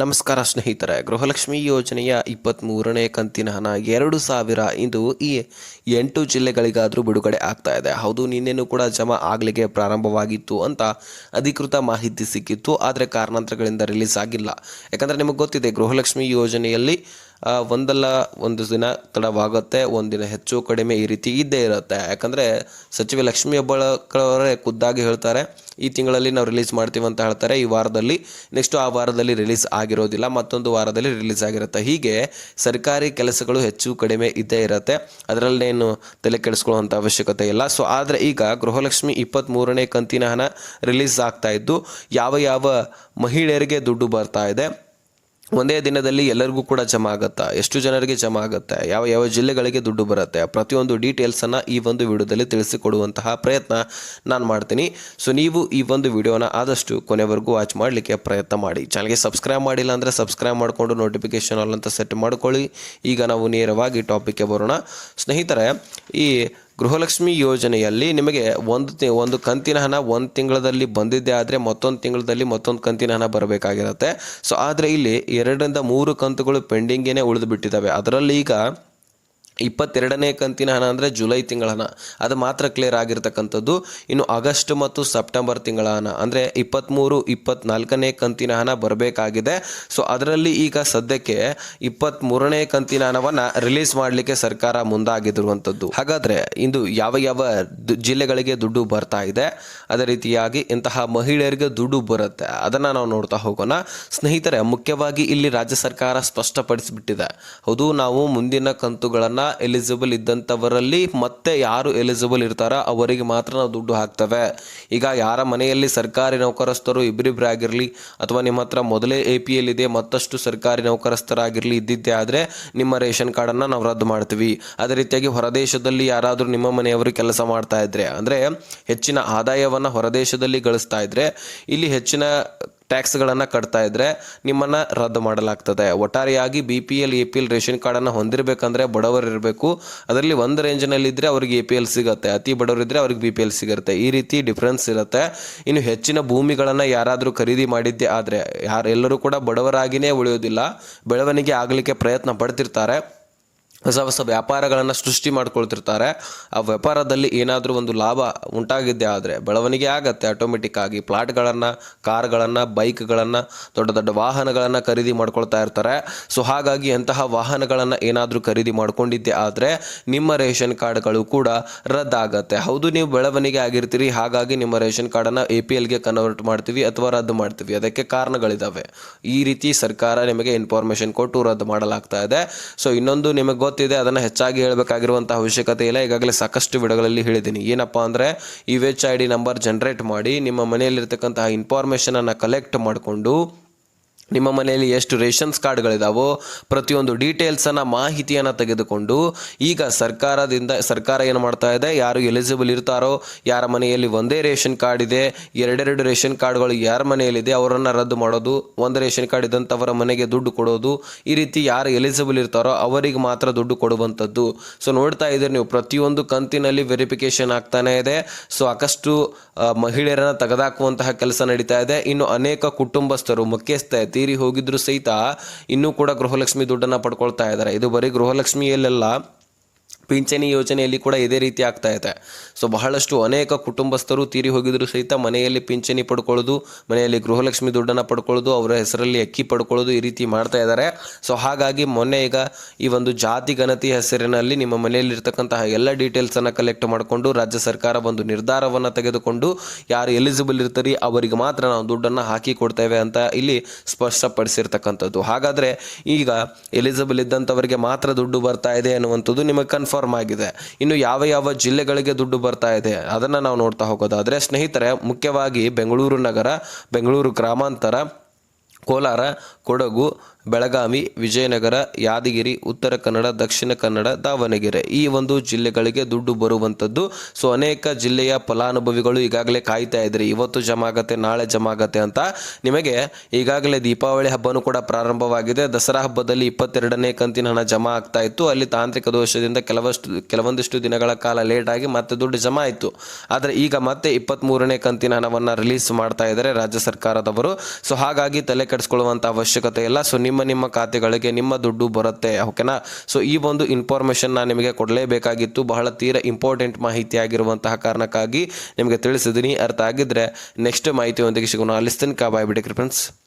ನಮಸ್ಕಾರ ಸ್ನೇಹಿತರೆ, ಗೃಹಲಕ್ಷ್ಮಿ ಯೋಜನೆಯ ಇಪ್ಪತ್ತ್ಮೂರನೇ ಕಂತಿನ ಹಣ ಎರಡು ಸಾವಿರ ಇಂದು ಈ ಎಂಟು ಜಿಲ್ಲೆಗಳಿಗಾದರೂ ಬಿಡುಗಡೆ ಆಗ್ತಾ ಇದೆ. ಹೌದು, ನಿನ್ನೆನೂ ಕೂಡ ಜಮಾ ಆಗಲಿಕ್ಕೆ ಪ್ರಾರಂಭವಾಗಿತ್ತು ಅಂತ ಅಧಿಕೃತ ಮಾಹಿತಿ ಸಿಕ್ಕಿತ್ತು, ಆದರೆ ಕಾರಣಾಂತರಗಳಿಂದ ರಿಲೀಸ್ ಆಗಿಲ್ಲ. ಯಾಕಂದರೆ ನಿಮಗೆ ಗೊತ್ತಿದೆ, ಗೃಹಲಕ್ಷ್ಮಿ ಯೋಜನೆಯಲ್ಲಿ ಒಂದಲ್ಲ ಒಂದು ದಿನ ತಡವಾಗುತ್ತೆ, ಒಂದಿನ ಹೆಚ್ಚು ಕಡಿಮೆ ಈ ರೀತಿ ಇದ್ದೇ ಇರುತ್ತೆ. ಯಾಕಂದರೆ ಸಚಿವೆ ಲಕ್ಷ್ಮೀ ಹೆಬ್ಬಾಳ್ಕರವರೇ ಖುದ್ದಾಗಿ ಹೇಳ್ತಾರೆ, ಈ ತಿಂಗಳಲ್ಲಿ ನಾವು ರಿಲೀಸ್ ಮಾಡ್ತೀವಿ ಅಂತ ಹೇಳ್ತಾರೆ, ಈ ವಾರದಲ್ಲಿ, ನೆಕ್ಸ್ಟು ಆ ವಾರದಲ್ಲಿ ರಿಲೀಸ್ ಆಗಿರೋದಿಲ್ಲ, ಮತ್ತೊಂದು ವಾರದಲ್ಲಿ ರಿಲೀಸ್ ಆಗಿರುತ್ತೆ. ಹೀಗೆ ಸರ್ಕಾರಿ ಕೆಲಸಗಳು ಹೆಚ್ಚು ಕಡಿಮೆ ಇದ್ದೇ ಇರುತ್ತೆ. ಅದರಲ್ಲೇನು ತಲೆ ಕೆಡಿಸ್ಕೊಳ್ಳುವಂಥ ಅವಶ್ಯಕತೆ ಇಲ್ಲ. ಸೊ ಆದರೆ ಈಗ ಗೃಹಲಕ್ಷ್ಮಿ ಇಪ್ಪತ್ತ್ಮೂರನೇ ಕಂತಿನ ಹಣ ರಿಲೀಸ್ ಆಗ್ತಾ ಇದ್ದು, ಯಾವ ಯಾವ ಮಹಿಳೆಯರಿಗೆ ದುಡ್ಡು ಬರ್ತಾ ಇದೆ ಒಂದೇ ದಿನದಲ್ಲಿ ಎಲ್ಲರಿಗೂ ಕೂಡ ಜಮಾ ಆಗುತ್ತಾ? ಎಷ್ಟು ಜನರಿಗೆ ಜಮಾ ಆಗುತ್ತೆ? ಯಾವ ಯಾವ ಜಿಲ್ಲೆಗಳಿಗೆ ದುಡ್ಡು ಬರುತ್ತೆ? ಪ್ರತಿಯೊಂದು ಡೀಟೇಲ್ಸನ್ನು ಈ ಒಂದು ವಿಡಿಯೋದಲ್ಲಿ ತಿಳಿಸಿಕೊಡುವಂತಹ ಪ್ರಯತ್ನ ನಾನು ಮಾಡ್ತೀನಿ. ಸೊ ನೀವು ಈ ಒಂದು ವಿಡಿಯೋನ ಆದಷ್ಟು ಕೊನೆವರೆಗೂ ವಾಚ್ ಮಾಡಲಿಕ್ಕೆ ಪ್ರಯತ್ನ ಮಾಡಿ. ಚಾನಲ್ಗೆ ಸಬ್ಸ್ಕ್ರೈಬ್ ಮಾಡಿಲ್ಲ ಅಂದರೆ ಸಬ್ಸ್ಕ್ರೈಬ್ ಮಾಡಿಕೊಂಡು ನೋಟಿಫಿಕೇಶನ್ ಆಲ್ ಅಂತ ಸೆಟ್ ಮಾಡ್ಕೊಳ್ಳಿ. ಈಗ ನಾವು ನೇರವಾಗಿ ಟಾಪಿಕ್ಗೆ ಬರೋಣ. ಸ್ನೇಹಿತರೆ, ಈ ಗೃಹಲಕ್ಷ್ಮಿ ಯೋಜನೆಯಲ್ಲಿ ನಿಮಗೆ ಒಂದು ಒಂದು ಕಂತಿನ ಹಣ ಒಂದು ತಿಂಗಳಲ್ಲಿ ಬಂದಿದ್ದೆ ಆದರೆ ಮತ್ತೊಂದು ತಿಂಗಳಲ್ಲಿ ಮತ್ತೊಂದು ಕಂತಿನ ಹಣ ಬರಬೇಕಾಗಿರುತ್ತೆ. ಸೊ ಆದರೆ ಇಲ್ಲಿ ಎರಡರಿಂದ ಮೂರು ಕಂತುಗಳು ಪೆಂಡಿಂಗೇನೆ ಉಳಿದು ಬಿಟ್ಟಿದ್ದಾವೆ ಅದರಲ್ಲಿ ಈಗ ಇಪ್ಪತ್ತೆರಡನೇ ಕಂತಿನ ಹಣ ಅಂದರೆ ಜುಲೈ ತಿಂಗಳ ಹಣ. ಅದು ಮಾತ್ರ ಕ್ಲಿಯರ್ ಆಗಿರ್ತಕ್ಕಂಥದ್ದು. ಇನ್ನು ಆಗಸ್ಟ್ ಮತ್ತು ಸೆಪ್ಟೆಂಬರ್ ತಿಂಗಳ ಹಣ. ಅಂದರೆ ಇಪ್ಪತ್ತ್ಮೂರು ಇಪ್ಪತ್ನಾಲ್ಕನೇ ಕಂತಿನ ಹಣ ಬರಬೇಕಾಗಿದೆ. ಸೊ ಅದರಲ್ಲಿ ಈಗ ಸದ್ಯಕ್ಕೆ ಇಪ್ಪತ್ತ್ಮೂರನೇ ಕಂತಿನ ಹಣವನ್ನು ರಿಲೀಸ್ ಮಾಡಲಿಕ್ಕೆ ಸರ್ಕಾರ ಮುಂದಾಗಿರುವಂಥದ್ದು. ಹಾಗಾದರೆ ಇಂದು ಯಾವ ಯಾವ ಜಿಲ್ಲೆಗಳಿಗೆ ದುಡ್ಡು ಬರ್ತಾ ಇದೆ, ಅದೇ ರೀತಿಯಾಗಿ ಇಂತಹ ಮಹಿಳೆಯರಿಗೆ ದುಡ್ಡು ಬರುತ್ತೆ, ಅದನ್ನು ನಾವು ನೋಡ್ತಾ ಹೋಗೋಣ. ಸ್ನೇಹಿತರೆ, ಮುಖ್ಯವಾಗಿ ಇಲ್ಲಿ ರಾಜ್ಯ ಸರ್ಕಾರ ಸ್ಪಷ್ಟಪಡಿಸಿಬಿಟ್ಟಿದೆ. ಹೌದು, ನಾವು ಮುಂದಿನ ಕಂತುಗಳನ್ನು ಎಲಿಜಿಬಲ್ ಇದ್ದಂಥವರಲ್ಲಿ ಮತ್ತೆ ಯಾರು ಎಲಿಜಿಬಲ್ ಇರ್ತಾರೋ ಅವರಿಗೆ ಮಾತ್ರ ನಾವು ದುಡ್ಡು ಹಾಕ್ತೇವೆ. ಈಗ ಯಾರ ಮನೆಯಲ್ಲಿ ಸರ್ಕಾರಿ ನೌಕರಸ್ಥರು ಇಬ್ಬರಿಬ್ಬರೇ ಆಗಿರಲಿ ಅಥವಾ ನಿಮ್ಮ ಹತ್ರ ಮೊದಲೇ ಎ ಪಿ ಎಲ್ ಇದೆ, ಮತ್ತಷ್ಟು ಸರ್ಕಾರಿ ನೌಕರಸ್ಥರಾಗಿರಲಿ ಇದ್ದಿದ್ದೇ ಆದರೆ ನಿಮ್ಮ ರೇಷನ್ ಕಾರ್ಡನ್ನು ನಾವು ರದ್ದು ಮಾಡ್ತೀವಿ. ಅದೇ ರೀತಿಯಾಗಿ ಹೊರದೇಶದಲ್ಲಿ ಯಾರಾದರೂ ನಿಮ್ಮ ಮನೆಯವರು ಕೆಲಸ ಮಾಡ್ತಾ ಇದ್ರೆ, ಅಂದರೆ ಹೆಚ್ಚಿನ ಆದಾಯವನ್ನು ಹೊರದೇಶದಲ್ಲಿ ಗಳಿಸ್ತಾ ಇದ್ರೆ, ಇಲ್ಲಿ ಹೆಚ್ಚಿನ ಟ್ಯಾಕ್ಸ್ಗಳನ್ನು ಕಟ್ತಾ ಇದ್ದರೆ ನಿಮ್ಮನ್ನು ರದ್ದು ಮಾಡಲಾಗ್ತದೆ. ಒಟ್ಟಾರೆಯಾಗಿ B P L A P L ration ಕಾರ್ಡನ್ನು ಹೊಂದಿರಬೇಕಂದ್ರೆ ಬಡವರು ಇರಬೇಕು. ಅದರಲ್ಲಿ ಒಂದು ರೇಂಜ್ನಲ್ಲಿ ಇದ್ದರೆ ಅವ್ರಿಗೆ ಎ ಪಿ ಎಲ್ ಸಿಗುತ್ತೆ. ಅತಿ ಬಡವರಿದ್ದರೆ ಅವ್ರಿಗೆ ಬಿ ಪಿ ಎಲ್ ಸಿಗುತ್ತೆ. ಈ ರೀತಿ ಡಿಫ್ರೆನ್ಸ್ ಇರುತ್ತೆ. ಇನ್ನು ಹೆಚ್ಚಿನ ಭೂಮಿಗಳನ್ನು ಯಾರಾದರೂ ಖರೀದಿ ಮಾಡಿದ್ದೆ ಆದರೆ ಯಾರು ಎಲ್ಲರೂ ಕೂಡ ಬಡವರಾಗಿಯೇ ಉಳಿಯೋದಿಲ್ಲ. ಬೆಳವಣಿಗೆ ಆಗಲಿಕ್ಕೆ ಪ್ರಯತ್ನ ಪಡ್ತಿರ್ತಾರೆ. ಹೊಸ ಹೊಸ ವ್ಯಾಪಾರಗಳನ್ನು ಸೃಷ್ಟಿ ಮಾಡ್ಕೊಳ್ತಿರ್ತಾರೆ. ಆ ವ್ಯಾಪಾರದಲ್ಲಿ ಏನಾದರೂ ಒಂದು ಲಾಭ ಉಂಟಾಗಿದ್ದೇ ಆದರೆ ಬೆಳವಣಿಗೆ ಆಗತ್ತೆ. ಆಟೋಮೆಟಿಕ್ ಆಗಿ ಪ್ಲಾಟ್ಗಳನ್ನು ಕಾರ್ಗಳನ್ನು, ಬೈಕ್ಗಳನ್ನು, ದೊಡ್ಡ ದೊಡ್ಡ ವಾಹನಗಳನ್ನು ಖರೀದಿ ಮಾಡ್ಕೊಳ್ತಾ ಇರ್ತಾರೆ. ಸೊ ಹಾಗಾಗಿ ಅಂತಹ ವಾಹನಗಳನ್ನು ಏನಾದರೂ ಖರೀದಿ ಮಾಡ್ಕೊಂಡಿದ್ದೆ ಆದರೆ ನಿಮ್ಮ ರೇಷನ್ ಕಾರ್ಡ್ಗಳು ಕೂಡ ರದ್ದಾಗತ್ತೆ. ಹೌದು, ನೀವು ಬೆಳವಣಿಗೆ ಆಗಿರ್ತೀರಿ. ಹಾಗಾಗಿ ನಿಮ್ಮ ರೇಷನ್ ಕಾರ್ಡನ್ನು ಎ ಪಿ ಎಲ್ಗೆ ಕನ್ವರ್ಟ್ ಮಾಡ್ತೀವಿ ಅಥವಾ ರದ್ದು ಮಾಡ್ತೀವಿ. ಅದಕ್ಕೆ ಕಾರಣಗಳಿದ್ದಾವೆ ಈ ರೀತಿ ಸರ್ಕಾರ ನಿಮಗೆ ಇನ್ಫಾರ್ಮೇಷನ್ ಕೊಟ್ಟು ರದ್ದು ಮಾಡಲಾಗ್ತಾ ಇದೆ. ಸೊ ಇನ್ನೊಂದು ನಿಮಗೆ ಗೊತ್ತಿದೆ ಅದನ್ನು ಹೆಚ್ಚಾಗಿ ಹೇಳಬೇಕಾಗಿರುವಂಥ ಅವಶ್ಯಕತೆ ಇಲ್ಲ. ಈಗಾಗಲೇ ಸಾಕಷ್ಟು ವಿಡಿಯೋಗಳಲ್ಲಿ ಹೇಳಿದ್ದೀನಿ. ಏನಪ್ಪ ಅಂದರೆ, ಈ H I D number generate ಮಾಡಿ ನಿಮ್ಮ ಮನೆಯಲ್ಲಿರ್ತಕ್ಕಂತಹ ಇನ್ಫಾರ್ಮೇಷನನ್ನು ಕಲೆಕ್ಟ್ ಮಾಡಿಕೊಂಡು ನಿಮ್ಮ ಮನೆಯಲ್ಲಿ ಎಷ್ಟು ರೇಷನ್ಸ್ ಕಾರ್ಡ್ಗಳಿದಾವೋ ಪ್ರತಿಯೊಂದು ಡೀಟೇಲ್ಸನ್ನು ಮಾಹಿತಿಯನ್ನು ತೆಗೆದುಕೊಂಡು ಈಗ ಸರ್ಕಾರದಿಂದ, ಸರ್ಕಾರ ಏನು ಮಾಡ್ತಾ ಇದೆ? ಯಾರು ಎಲಿಜಿಬಲ್ ಇರ್ತಾರೋ, ಯಾರ ಮನೆಯಲ್ಲಿ ಒಂದೇ ರೇಷನ್ ಕಾರ್ಡ್ ಇದೆ, ಎರಡೆರಡು ರೇಷನ್ ಕಾರ್ಡ್ಗಳು ಯಾರ ಮನೆಯಲ್ಲಿದೆ, ಅವರನ್ನು ರದ್ದು ಮಾಡೋದು, ಒಂದು ರೇಷನ್ ಕಾರ್ಡ್ ಇದ್ದಂಥವರ ಮನೆಗೆ ದುಡ್ಡು ಕೊಡೋದು, ಈ ರೀತಿ ಯಾರು ಎಲಿಜಿಬಲ್ ಇರ್ತಾರೋ ಅವರಿಗೆ ಮಾತ್ರ ದುಡ್ಡು ಕೊಡುವಂಥದ್ದು. ಸೊ ನೋಡ್ತಾ ಇದ್ದೀರಿ ನೀವು, ಪ್ರತಿಯೊಂದು ಕಂತಿನಲ್ಲಿ ವೆರಿಫಿಕೇಶನ್ ಆಗ್ತಾನೆ ಇದೆ. ಸೊ ಸಾಕಷ್ಟು ಮಹಿಳೆಯರನ್ನ ತೆಗೆದಾಕುವಂತಹ ಕೆಲಸ ನಡೀತಾ ಇದೆ. ಇನ್ನು ಅನೇಕ ಕುಟುಂಬಸ್ಥರು, ಮುಖ್ಯಸ್ಥ ತೀರಿ ಹೋಗಿದ್ರು ಸಹಿತ ಇನ್ನೂ ಕೂಡ ಗೃಹಲಕ್ಷ್ಮಿ ದುಡ್ಡನ್ನು ಪಡ್ಕೊಳ್ತಾ ಇದ್ದಾರೆ. ಇದು ಬರೀ ಗೃಹಲಕ್ಷ್ಮಿಯಲ್ಲೆಲ್ಲ ಪಿಂಚಣಿ ಯೋಜನೆಯಲ್ಲಿ ಕೂಡ ಇದೇ ರೀತಿ ಆಗ್ತಾ ಇದೆ. ಸೊ ಬಹಳಷ್ಟು ಅನೇಕ ಕುಟುಂಬಸ್ಥರು ತೀರಿ ಹೋಗಿದ್ರು ಸಹಿತ ಮನೆಯಲ್ಲಿ ಪಿಂಚಣಿ ಪಡ್ಕೊಳ್ಳೋದು, ಮನೆಯಲ್ಲಿ ಗೃಹಲಕ್ಷ್ಮಿ ದುಡ್ಡನ್ನು ಪಡ್ಕೊಳ್ಳೋದು, ಅವರ ಹೆಸರಲ್ಲಿ ಅಕ್ಕಿ ಪಡ್ಕೊಳ್ಳೋದು ಈ ರೀತಿ ಮಾಡ್ತಾ ಇದ್ದಾರೆ. ಸೊ ಹಾಗಾಗಿ ಮೊನ್ನೆ ಈಗ ಈ ಒಂದು ಜಾತಿ ಗಣತಿ ಹೆಸರಿನಲ್ಲಿ ನಿಮ್ಮ ಮನೆಯಲ್ಲಿರ್ತಕ್ಕಂತಹ ಎಲ್ಲ ಡೀಟೇಲ್ಸನ್ನು ಕಲೆಕ್ಟ್ ಮಾಡಿಕೊಂಡು ರಾಜ್ಯ ಸರ್ಕಾರ ಒಂದು ನಿರ್ಧಾರವನ್ನು ತೆಗೆದುಕೊಂಡು ಯಾರು ಎಲಿಜಿಬಲ್ ಇರ್ತಾರೆ ಅವರಿಗೆ ಮಾತ್ರ ನಾವು ದುಡ್ಡನ್ನು ಹಾಕಿ ಕೊಡ್ತೇವೆ ಅಂತ ಇಲ್ಲಿ ಸ್ಪಷ್ಟಪಡಿಸಿರ್ತಕ್ಕಂಥದ್ದು. ಹಾಗಾದರೆ ಈಗ ಎಲಿಜಿಬಲ್ ಇದ್ದಂಥವರಿಗೆ ಮಾತ್ರ ದುಡ್ಡು ಬರ್ತಾ ಇದೆ ಅನ್ನುವಂಥದ್ದು ನಿಮಗೆ ಕನ್ಫರ್ಮ್ ಆಗಿದೆ. ಇನ್ನು ಯಾವ ಯಾವ ಜಿಲ್ಲೆಗಳಿಗೆ ದುಡ್ಡು ಬರ್ತಾ ಇದೆ, ಅದನ್ನು ನಾವು ನೋಡ್ತಾ ಹೋಗೋದಾದರೆ, ಸ್ನೇಹಿತರೆ, ಮುಖ್ಯವಾಗಿ ಬೆಂಗಳೂರು ನಗರ, ಬೆಂಗಳೂರು ಗ್ರಾಮಾಂತರ, ಕೋಲಾರ, ಕೊಡಗು ಬೆಳಗಾವಿ, ವಿಜಯನಗರ, ಯಾದಗಿರಿ, ಉತ್ತರ ಕನ್ನಡ, ದಕ್ಷಿಣ ಕನ್ನಡ, ದಾವಣಗೆರೆ ಈ ಒಂದು ಜಿಲ್ಲೆಗಳಿಗೆ ದುಡ್ಡು ಬರುವಂಥದ್ದು ಸೊ, ಅನೇಕ ಜಿಲ್ಲೆಯ ಫಲಾನುಭವಿಗಳು ಈಗಾಗಲೇ ಕಾಯ್ತಾ ಇದ್ರಿ. ಇವತ್ತು ಜಮಾ ಆಗತ್ತೆ ನಾಳೆ ಜಮಾ ಆಗತ್ತೆ ಅಂತ ನಿಮಗೆ ಈಗಾಗಲೇ ದೀಪಾವಳಿ ಹಬ್ಬನೂ ಕೂಡ ಪ್ರಾರಂಭವಾಗಿದೆ. ದಸರಾ ಹಬ್ಬದಲ್ಲಿ ಇಪ್ಪತ್ತೆರಡನೇ ಕಂತಿನ ಹಣ ಜಮಾ ಆಗ್ತಾ ಇತ್ತು. ಅಲ್ಲಿ ತಾಂತ್ರಿಕ ದೋಷದಿಂದ ಕೆಲವಷ್ಟು, ಕೆಲವೊಂದಿಷ್ಟು ದಿನಗಳ ಕಾಲ ಲೇಟ್ ಆಗಿ ಮತ್ತೆ ದುಡ್ಡು ಜಮಾ ಆಯಿತು. ಆದರೆ ಈಗ ಮತ್ತೆ ಇಪ್ಪತ್ತ್ಮೂರನೇ ಕಂತಿನ ಹಣವನ್ನು ರಿಲೀಸ್ ಮಾಡ್ತಾ ಇದ್ದಾರೆ ರಾಜ್ಯ ಸರ್ಕಾರದವರು. ಸೊ, ಹಾಗಾಗಿ ತಲೆ ಕೆಡಿಸ್ಕೊಳ್ಳುವಂಥ ಅವಶ್ಯಕತೆ ಇಲ್ಲ. ಸೊ, ನಿಮ್ಮ ನಿಮ್ಮ ನಿಮ್ಮ ಖಾತೆಗಳಿಗೆ ನಿಮ್ಮ ದುಡ್ಡು ಬರುತ್ತೆ ಓಕೆನಾ ಸೊ ಈ ಒಂದು ಇನ್ಫಾರ್ಮೇಷನ್ ನಾನು ನಿಮಗೆ ಕೊಡಲೇಬೇಕಾಗಿತ್ತು. ಬಹಳ ತೀರ ಇಂಪಾರ್ಟೆಂಟ್ ಮಾಹಿತಿ ಆಗಿರುವಂತಹ ಕಾರಣಕ್ಕಾಗಿ ನಿಮಗೆ ತಿಳಿಸಿದ್ದೀನಿ ಅರ್ಥ ಆಗಿದ್ರೆ ನೆಕ್ಸ್ಟ್ ಮಾಹಿತಿಯೊಂದಿಗೆ ಸಿಗೋಣ. ಅಲ್ಲಿಸ್ತೀನಿ ಕಾ ಬಾಯ್ ಬಿಡಿ ಫ್ರೆಂಡ್ಸ್